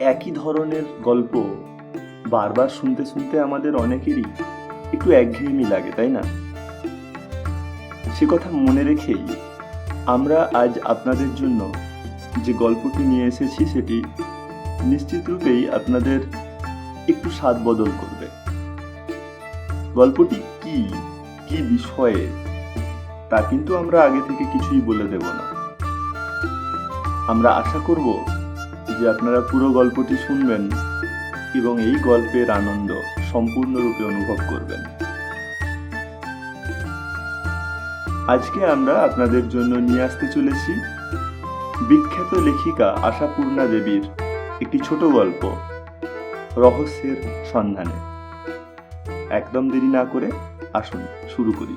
একই ধরনের গল্প বারবার শুনতে শুনতে আমাদের অনেকেরই একটু একঘেয়েমি লাগে, তাই না? সে কথা মনে রেখেই আমরা আজ আপনাদের জন্য যে গল্পটি নিয়ে এসেছি সেটি নিশ্চিত রূপেই আপনাদের একটু স্বাদ বদল করবে। গল্পটি কি কি বিষয়ে, তা কিন্তু আমরা আগে থেকে কিছুই বলে দেব না। আমরা আশা করব যে আপনারা পুরো গল্পটি শুনবেন এবং এই গল্পের আনন্দ সম্পূর্ণরূপে অনুভব করবেন। আজকে আমরা আপনাদের জন্য নিয়ে আসতে চলেছি বিখ্যাত লেখিকা আশাপূর্ণা দেবীর একটি ছোট গল্প, রহস্যের সন্ধানে। একদম দেরি না করে আসুন, শুরু করি।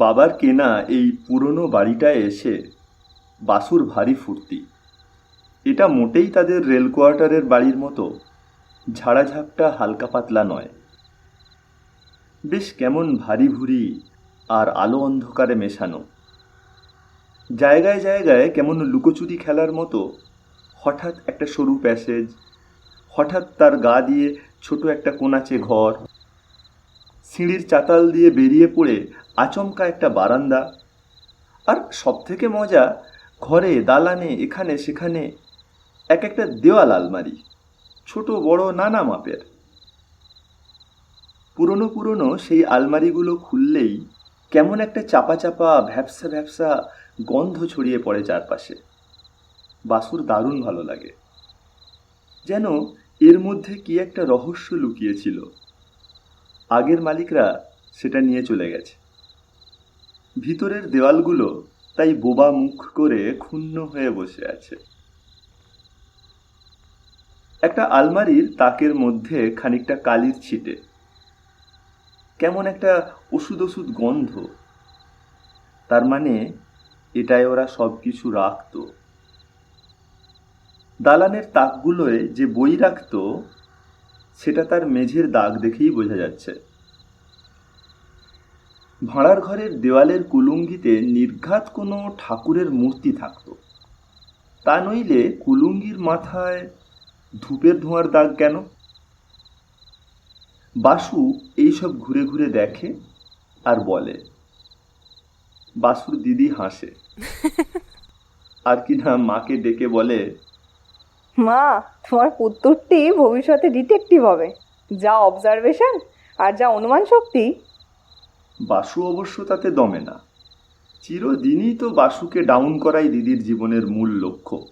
বাবার কেনা এই পুরনো বাড়িটায় এসে বাসুর ভারী ফুর্তি। এটা মোটেই তাদের রেল কোয়ার্টারের বাড়ির মতো ঝাড়াঝাপটা, হালকা পাতলা নয়। বেশ কেমন ভারী ভুরি আর আলো অন্ধকারে মেশানো। জায়গায় জায়গায় কেমন লুকোচুরি খেলার মতো হঠাৎ একটা সরু প্যাসেজ, হঠাৎ তার গা দিয়ে ছোট একটা কোনাচে ঘর সিঁড়ির চাতাল দিয়ে বেরিয়ে পড়ে আচমকা একটা বারান্দা। আর সব থেকে মজা, ঘরে, দালানে, এখানে, সেখানে এক একটা দেওয়াল আলমারি, ছোট, বড়, নানা মাপের। পুরনো পুরনো সেই আলমারিগুলো খুললেই কেমন একটা চাপা চাপা ভ্যাপসা ভ্যাপসা গন্ধ ছড়িয়ে পড়ে চারপাশে। বাসুর দারুণ ভালো লাগে। যেন এর মধ্যে কি একটা রহস্য লুকিয়েছিল। আগের মালিকরা সেটা নিয়ে চলে গেছে। ভিতরের দেওয়ালগুলো তাই বোবা মুখ করে ক্ষুণ্ণ হয়ে বসে আছে। একটা আলমারির তাকের মধ্যে খানিকটা কালির ছিটে। কেমন একটা ওষুধ ওষুধ গন্ধ। তার মানে এটায় ওরা সব কিছু রাখতো। দালানের তাকগুলোয় যে বই রাখতো সেটা তার মেঝের দাগ দেখেই বোঝা যাচ্ছে। ভাড়ার ঘরের দেওয়ালের কুলুঙ্গিতে নির্ঘাত কোনো ঠাকুরের মূর্তি থাকতো। তা নইলে কুলুঙ্গির মাথায় ধূপের ধোঁয়ার দাগ কেন? বাসু এইসব ঘুরে ঘুরে দেখে আর বলে বাসুর দিদি হাসে। আর কি না মাকে ডেকে বলে মা, তোমার পুত্তরটি ভবিষ্যতে ডিটেকটিভ হবে। যা অবজারভেশন আর যা অনুমান শক্তি। বাসু অবশ্য তাতে দমে না। চিরদিনই তো বাসুকে ডাউন করাই দিদির জীবনের মূল লক্ষ্য।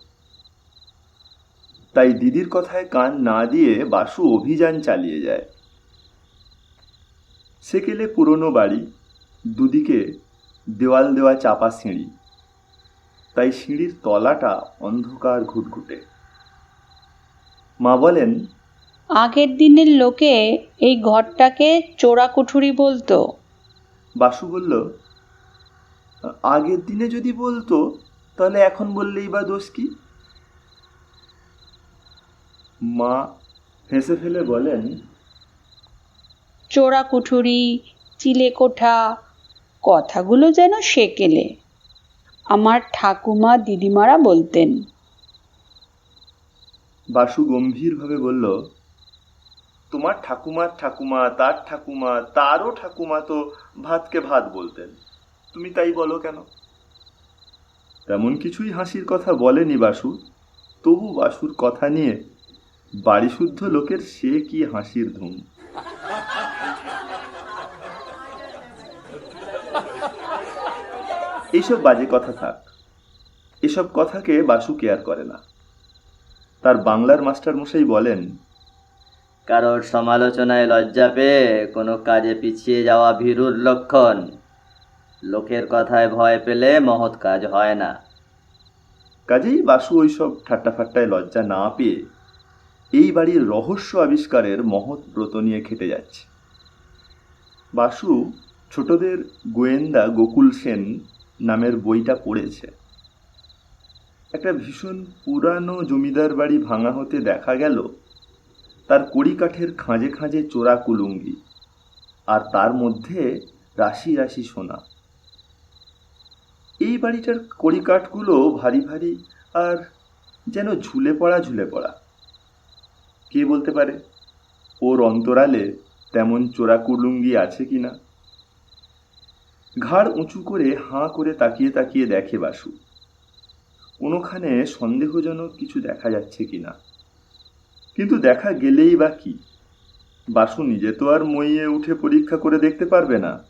তাই দিদির কথায় কান না দিয়ে বাসু অভিযান চালিয়ে যায়। সেকেলে পুরনো বাড়ি, দুদিকে দেওয়াল দেওয়া চাপা সিঁড়ি। তাই সিঁড়ির তলাটা অন্ধকার ঘুটঘুটে। মা বলেন আগের দিনের লোকে এই ঘরটাকে চোরাকুঠুরি বলতো। বাসু বলল আগের দিনে যদি বলতো তাহলে এখন বললেই বা দোষ কি? মা হেসে ফেলে বলেন চোরাকুঠুরি চিলেকোঠা কথাগুলো যেন সেকেলে। আমার ঠাকুমা দিদিমারা বলতেন বাসু গম্ভীরভাবে বলল, তোমার ঠাকুমার ঠাকুমা, তার ঠাকুমা, তারও ঠাকুমা তো ভাতকে ভাত বলতেন। তুমি তাই বলো কেন? তেমন কিছুই হাসির কথা বলেনি বাসু। তবু বাসুর কথা নিয়ে বাড়িশুদ্ধ লোকের সে কি হাসির ধুম। এইসব বাজে কথা থাক। এসব কথাকে বাসু কেয়ার করে না। তার বাংলার মাস্টার মশাই বলেন কারোর সমালোচনায় লজ্জা পেয়ে কোনো কাজে পিছিয়ে যাওয়া ভীরুর লক্ষণ। লোকের কথায় ভয় পেলে মহৎ কাজ হয় না। কাজেই বাসু ওইসব ঠাট্টাফাট্টায় লজ্জা না পেয়ে এই বাড়ির রহস্য আবিষ্কারের মহৎ ব্রত নিয়ে খেটে যাচ্ছে। বাসু ছোটদের গোয়েন্দা গোকুল সেন নামের বইটা পড়েছে। একটা ভীষণ পুরানো জমিদার বাড়ি ভাঙা হতে দেখা গেল। তার কড়িকাঠের খাঁজে খাঁজে চোরা কুলুঙ্গি। আর তার মধ্যে রাশি রাশি সোনা। এই বাড়িটার কড়িকাঠগুলো ভারী ভারী আর যেন ঝুলে পড়া ঝুলে পড়া। কে বলতে পারে? ওর অন্তরালে তেমন চোরা কুলুঙ্গি আছে কি না? ঘাড় উঁচু করে হাঁ করে তাকিয়ে তাকিয়ে দেখে বাসু। কোনোখানে সন্দেহজনক কিছু দেখা যাচ্ছে কি না কিন্তু দেখা গেলেই বা কি? বাসু নিজে তো আর মইয়ে উঠে পরীক্ষা করে দেখতে পারবে না।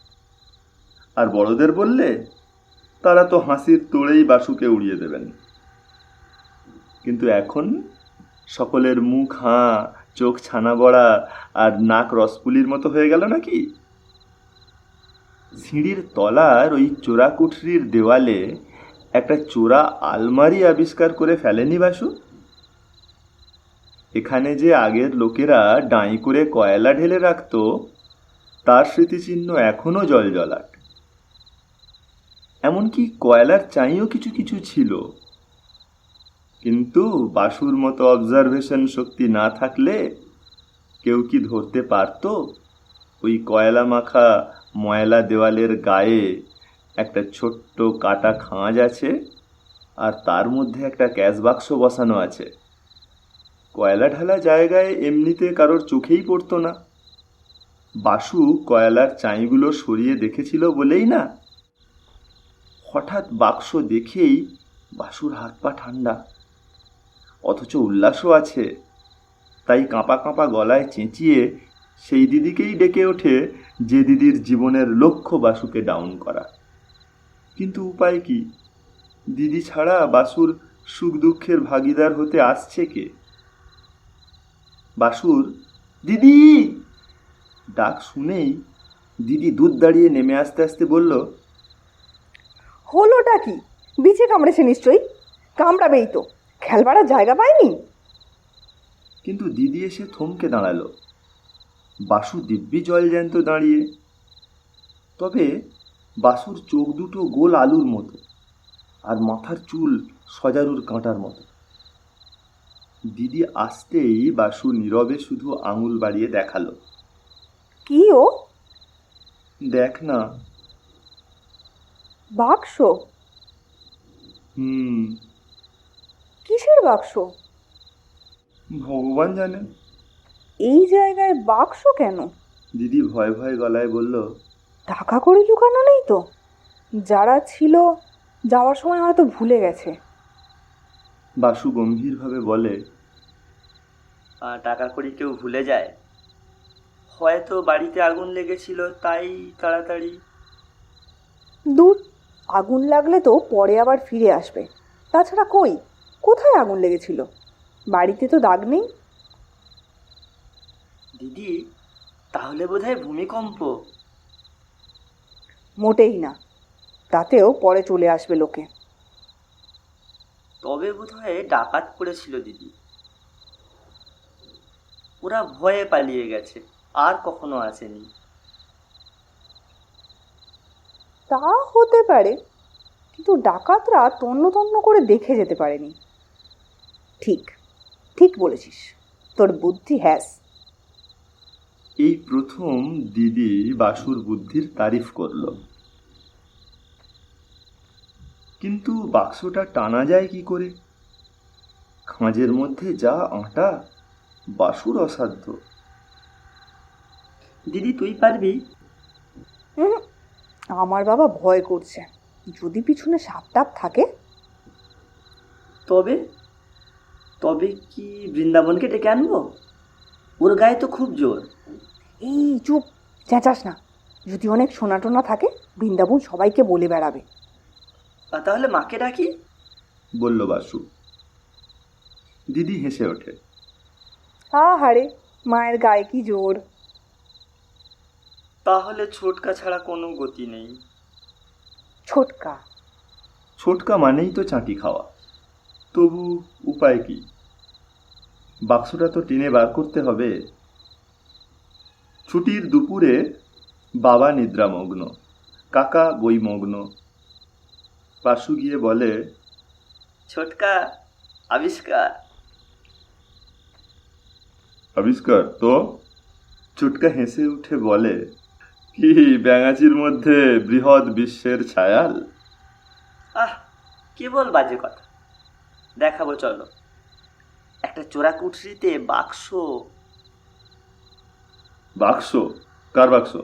আর বড়দের বললে, তারা তো হাসির তোড়েই বাসুকে উড়িয়ে দেবেন। কিন্তু এখন সকলের মুখ হাঁ, চোখ ছানা বড়া আর নাক রসপুলির মতো হয়ে গেল নাকি? সিঁড়ির তলার ওই চোরা কুঠরির দেওয়ালে একটা চোরা আলমারি আবিষ্কার করে ফেলেনি বাসু? এখানে যে আগের লোকেরা ডাঁই করে কয়লা ঢেলে রাখতো, তার স্মৃতিচিহ্ন এখনও জলজলাট। এমনকি কয়লার চাইও কিছু কিছু ছিল। কিন্তু বাসুর মতো অবজারভেশন শক্তি না থাকলে কেউ কি ধরতে পারতো? ওই কয়লা মাখা ময়লা দেওয়ালের গায়ে একটা ছোট্ট কাটা খাঁজ আছে আর তার মধ্যে একটা ক্যাশ বাক্স বসানো আছে। কয়লা ঢালা জায়গায় এমনিতে কারোর চোখেই পড়তো না। বাসু কয়লার চাইগুলো সরিয়ে দেখেছিল বলেই না। হঠাৎ বাক্স দেখেই বাসুর হাত পা ঠান্ডা অথচ উল্লাসও আছে। তাই কাঁপা কাঁপা গলায় চেঁচিয়ে সেই দিদিকেই ডেকে ওঠে যে দিদির জীবনের লক্ষ্য বাসুকে ডাউন করা। কিন্তু উপায় কি? দিদি ছাড়া বাসুর সুখ দুঃখের ভাগিদার হতে আসছে কে? বাসুর দিদি! ডাক শুনেই দিদি দুধ দাঁড়িয়ে নেমে আসতে আসতে বলল হলোটা কি? বিছে কামড়েছে নিশ্চয়ই? কামড়াবেই তো। খেলবার জায়গা পায়নি কিন্তু দিদি এসে থমকে দাঁড়াল। বাসু দিব্যি জল জ্যান্ত দাঁড়িয়ে। তবে বাসুর চোখ দুটো গোল আলুর মতো আর মাথার চুল সজারুর কাঁটার মতো। দিদি আসতেই বাসু নীরবে শুধু আঙুল বাড়িয়ে দেখাল। কি ও? দেখ না। বাক্স? হুম। কিসের বাক্স? ভগবান জানে। এই জায়গায় বাক্স কেন? দিদি ভয় ভয় গলায় বলল টাকা করে লুকানো নেই তো? যারা ছিল যাওয়ার সময় হয়তো ভুলে গেছে। বাসু গম্ভীরভাবে বলে আহ, টাকা কড়ি কেউ ভুলে যায়? হয়তো বাড়িতে আগুন লেগেছিল তাই তাড়াতাড়ি দূর আগুন লাগলে তো পরে আবার ফিরে আসবে। তাছাড়া কই? কোথায় আগুন লেগেছিল? বাড়িতে তো দাগ নেই? দিদি তাহলে বোধহয় ভূমিকম্প। মোটেই না। তাতেও পরে চলে আসবে লোকে। তবে বোধহয় ডাকাত পড়েছিল দিদি। ওরা ভয়ে পালিয়ে গেছে আর কখনো আসেনি। তা হতে পারে কিন্তু ডাকাতরা তন্ন তন্ন করে দেখে যেতে পারেনি। ঠিক ঠিক বলেছিস তোর বুদ্ধি হ্যাস। এই প্রথম দিদি বাসুর বুদ্ধির তারিফ করল। কিন্তু বাক্সটা টানা যায় কি করে? খাঁজের মধ্যে যা আটা বাসুর অসাধ্য। দিদি তুই পারবি? আমার বাবা ভয় করছে। যদি পিছনে সাপ টাপ থাকে? তবে? তবে কি বৃন্দাবনকে ডেকে আনব? ওর গায়ে তো খুব জোর। এই চুপ চেঁচাস না। যদি অনেক সোনা টোনা থাকে বৃন্দাবন সবাইকে বলে বেড়াবে। তাহলে মাকে ডাকি? বলল বাসু। দিদি হেসে ওঠে। হা হারে মায়ের গায়ে কি জোর। তাহলে ছোটকা ছাড়া কোনো গতি নেই। ছোটকা? ছোটকা মানেই তো চাঁটি খাওয়া। তবু উপায় কি? বাক্সটা তো টেনে বার করতে হবে। ছুটির দুপুরে বাবা নিদ্রামগ্ন কাকা বইমগ্ন বাসু গিয়ে বলে ছোটকা আবিষ্কার। আবিষ্কার? তো? চুটকা হেসে উঠে বলে কি ব্যাঙাচির মধ্যে বৃহৎ বিশ্বের ছায়াল? আহ কেবল বাজে কথা? দেখাবো চলো। একটা চোরা কুঠরিতে বাক্স। বাক্স? কার বাক্স?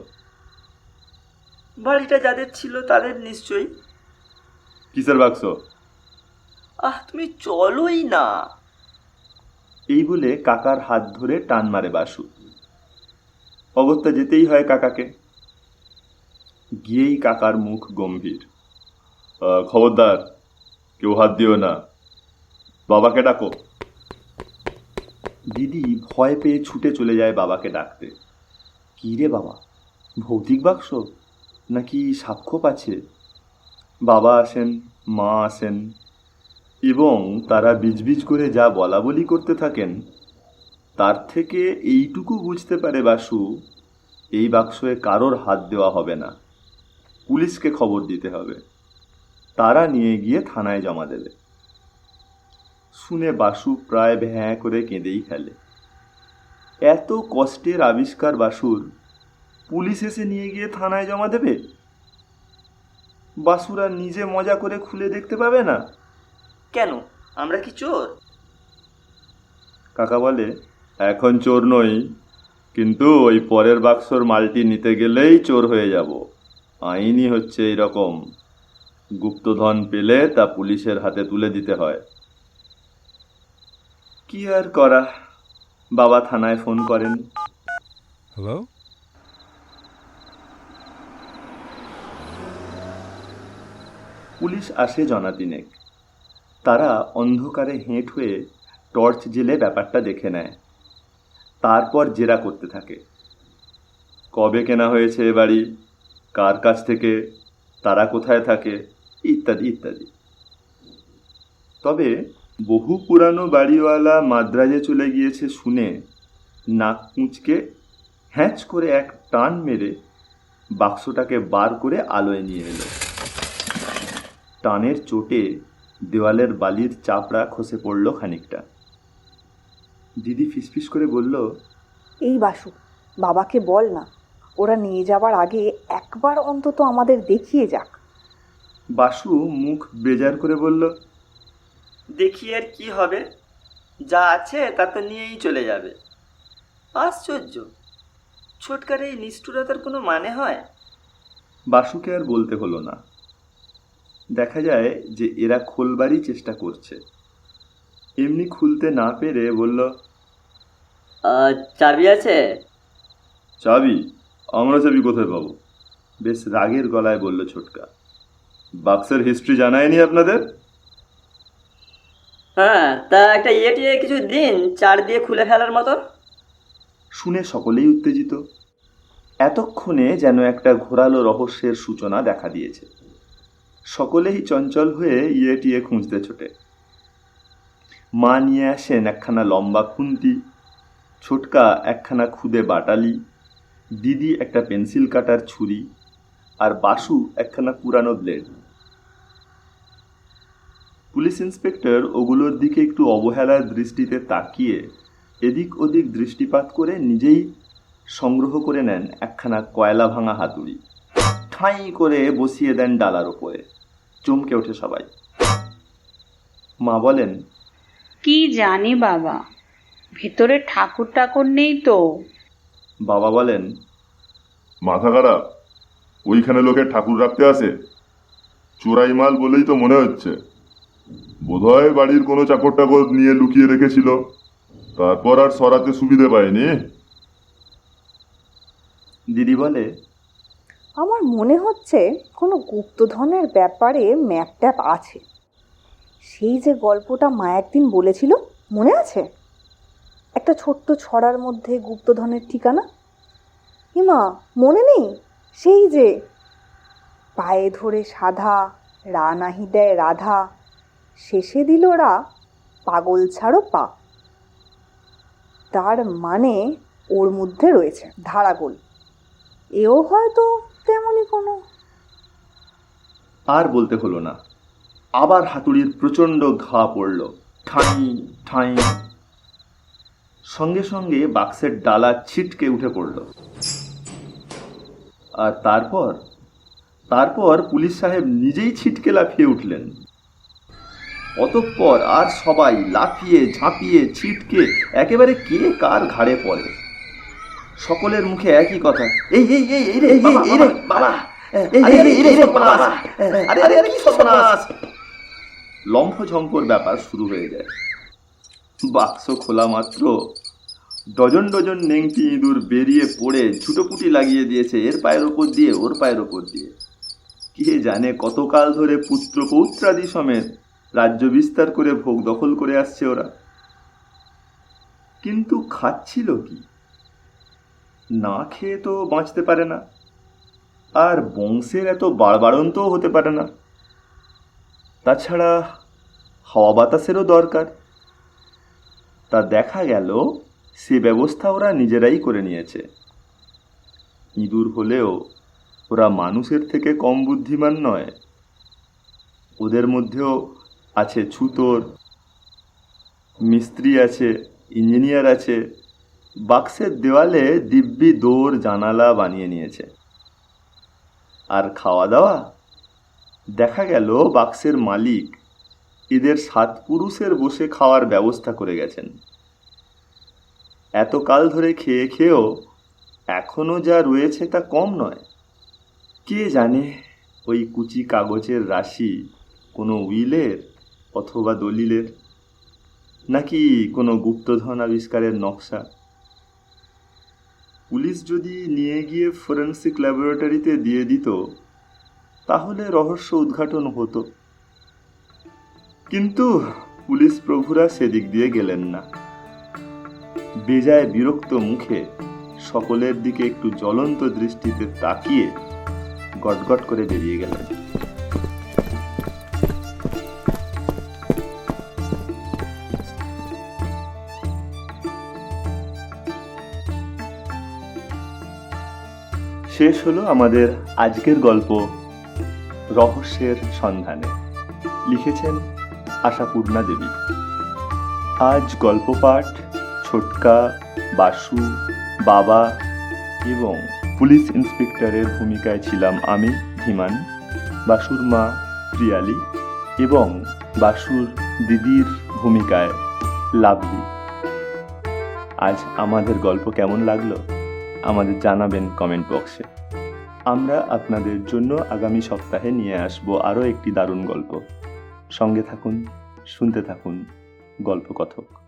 বাড়িটা যাদের ছিল তাদের নিশ্চয়ই। কিসের বাক্স? আহ তুমি চলোই না। এই বলে কাকার হাত ধরে টান মারে বাসু। অগত্যা যেতেই হয় কাকাকে। গিয়েই কাকার মুখ গম্ভীর। খবরদার কেউ হাত দিও না। বাবাকে ডাকো। দিদি ভয় পেয়ে ছুটে চলে যায় বাবাকে ডাকতে। কী রে বাবা? ভৌতিক বাক্স? নাকি সাক্ষ্য আছে? বাবা আসেন, মা আসেন এবং তারা বিজবিজ করে যা বলা বলি করতে থাকেন, তার থেকে এইটুকু বুঝতে পারে বাসু, এই বাক্সে কারোর হাত দেওয়া হবে না। পুলিশকে খবর দিতে হবে। তারা নিয়ে গিয়ে থানায় জমা দেবে। শুনে বাসু প্রায় ভ্যাঁ করে কেঁদেই ফেলে। এত কষ্টের আবিষ্কার বাসুর, পুলিশ এসে নিয়ে গিয়ে থানায় জমা দেবে? বাসুরা নিজে মজা করে খুলে দেখতে পাবে না? কেন? আমরা কি চোর? কাকা বলে এখন চোর নই কিন্তু ওই পরের বাক্সর মালটি নিতে গেলেই চোর হয়ে যাব। আইনই হচ্ছে এইরকম। গুপ্তধন পেলে তা পুলিশের হাতে তুলে দিতে হয়। কি আর করা? বাবা থানায় ফোন করেন। Hello? পুলিশ আসে জনা তিনেক তারা অন্ধকারে হেঁট হয়ে টর্চ জেলে ব্যাপারটা দেখে নেয়। তারপর জেরা করতে থাকে। কবে কেনা হয়েছে এ বাড়ি? কার কাছ থেকে? তারা কোথায় থাকে? ইত্যাদি ইত্যাদি। তবে বহু পুরানো বাড়িওয়ালা মাদ্রাজে চলে গিয়েছে শুনে নাক কুঁচকে হ্যাঁচ করে এক টান মেরে বাক্সটাকে বার করে আলোয় নিয়ে এলো। টানের চোটে দেওয়ালের বালির চাপড়া খসে পড়ল খানিকটা। দিদি ফিসফিস করে বলল এই বাসু বাবাকে বল না ওরা নিয়ে যাবার আগে একবার অন্তত আমাদের দেখিয়ে যাক। বাসু মুখ বেজার করে বলল দেখি আর কি হবে যা আছে তা তো নিয়েই চলে যাবে। আশ্চর্য ছোটকার এই নিষ্ঠুরতার কোনো মানে হয়? বাসুকে আর বলতে হলো না। দেখা যায় যে এরা খোলবারই চেষ্টা করছে। এমনি খুলতে না পেরে বলল চাবি আছে? চাবি? আমরা চাবি কোথায় পাবো? বেশ রাগের গলায় বলল ছোটকা। বাক্সের হিস্ট্রি জানায়নি আপনাদের? হ্যাঁ তা একটা ইয়ে কিছু দিন চার দিয়ে খুলে ফেলার মতন শুনে সকলেই উত্তেজিত। এতক্ষণে যেন একটা ঘোরালো রহস্যের সূচনা দেখা দিয়েছে। সকলেই চঞ্চল হয়ে ইয়ে টিয়ে খুঁজতে ছোটে। মা নিয়ে আসেন একখানা লম্বা খুন্তি, ছোটকা একখানা খুদে বাটালি, দিদি একটা পেন্সিল কাটার ছুরি, আর বাসু একখানা পুরানো ব্লেড। পুলিশ ইন্সপেক্টর ওগুলোর দিকে একটু অবহেলার দৃষ্টিতে তাকিয়ে এদিক ওদিক দৃষ্টিপাত করে নিজেই সংগ্রহ করে নেন একখানা কয়লা ভাঙা হাতুড়ি। ঠাঁই করে বসিয়ে দেন ডালার ওপরে চমকে ওঠে সবাই। মা বলেন কি জানি বাবা ভেতরে ঠাকুর টাকুর নেই তো? বাবা বলেন মাথা খারাপ ওইখানে লোকের ঠাকুর রাখতে আসে। চোরাই মাল বলেই তো মনে হচ্ছে। বোধহয় বাড়ির কোনো চাকর টাকর নিয়ে লুকিয়ে রেখেছিল। তারপর আর সরাতে সুবিধে পায়নি। দিদি বলে আমার মনে হচ্ছে কোনো গুপ্তধনের ব্যাপারে ম্যাপ ট্যাপ আছে। সেই যে গল্পটা মা একদিন বলেছিল, মনে আছে? একটা ছোট্ট ছড়ার মধ্যে গুপ্তধনের ঠিকানা? হিমা মনে নেই? সেই যে পায়ে ধরে সাধা রা নাহি দেয় রাধা, শেষে দিল রা পাগল ছাড়ো পা। তার মানে ওর মধ্যে রয়েছে ধারাগোল। এও হয়তো তেমনই কোনো। আর বলতে হলো না। আবার হাতুড়ির প্রচণ্ড ঘা পড়ল। ঠাঁই ঠাঁই। সঙ্গে সঙ্গে বাক্সের ডালা ছিটকে উঠে পড়ল। আর তারপর? তারপর পুলিশ সাহেব নিজেই ছিটকে লাফিয়ে উঠলেন। অতঃপর আর সবাই লাফিয়ে, ঝাঁপিয়ে, ছিটকে, একেবারে কে কার ঘাড়ে পড়ে। সকলের মুখে একই কথা। এই এই এই এই রে এই রে বাবা ব্যাপার শুরু হয়ে যায়। বাক্স খোলা মাত্র। ডজন ডজন নেংটি ইঁদুর বেরিয়ে পড়ে ছুটোপুটি লাগিয়ে দিয়েছে এর পায়ের ওপর দিয়ে ওর পায়ের ওপর দিয়ে। কে জানে কতকাল ধরে পুত্র পৌত্রাদি সমেত রাজ্য বিস্তার করে ভোগ দখল করে আসছে ওরা। কিন্তু খাচ্ছিল কি? না খেয়ে তো বাঁচতে পারে না। আর বংশের এত বাড়বাড়ন্তও হতে পারে না। তাছাড়া হাওয়া বাতাসেরও দরকার। তা দেখা গেল, সে ব্যবস্থা ওরা নিজেরাই করে নিয়েছে। ইঁদুর হলেও ওরা মানুষের থেকে কম বুদ্ধিমান নয়। ওদের মধ্যেও আছে ছুতোর, মিস্ত্রি আছে, ইঞ্জিনিয়ার আছে বাক্সের দেওয়ালে দিব্যি দৌড় জানালা বানিয়ে নিয়েছে। আর খাওয়া দাওয়া দেখা গেল বাক্সের মালিক এদের সাত পুরুষের বসে খাওয়ার ব্যবস্থা করে গেছেন। এতকাল ধরে খেয়ে খেয়েও এখনও যা রয়েছে তা কম নয়। কে জানে ওই কুচি কাগজের রাশি কোনো উইলের অথবা দলিলের? নাকি কোনো গুপ্তধন আবিষ্কারের নকশা? পুলিশ যদি নিয়ে গিয়ে ফরেন্সিক ল্যাবরেটরিতে দিয়ে দিত, তাহলে রহস্য উদ্ঘাটন হতো। কিন্তু পুলিশ প্রভুরা সেদিক দিয়ে গেলেন না। বেজায় বিরক্ত মুখে সকলের দিকে একটু জ্বলন্ত দৃষ্টিতে তাকিয়ে গটগট করে বেরিয়ে গেলেন। শেষ হলো আমাদের আজকের গল্প রহস্যের সন্ধানে। লিখেছেন আশাপূর্ণা দেবী। আজ গল্প পাঠ, ছোটকা, বাসু, বাবা এবং পুলিশ ইন্সপেক্টরের ভূমিকায় ছিলাম আমি, ধীমান, বাসুর মা, প্রিয়ালি এবং বাসুর দিদির ভূমিকায় লাভলি। আজ আমাদের গল্প কেমন লাগল? আমাদের জানাবেন কমেন্ট বক্সে আমরা আপনাদের জন্য আগামী সপ্তাহে নিয়ে আসব আরও একটি দারুণ গল্প। সঙ্গে থাকুন, শুনতে থাকুন গল্প কথক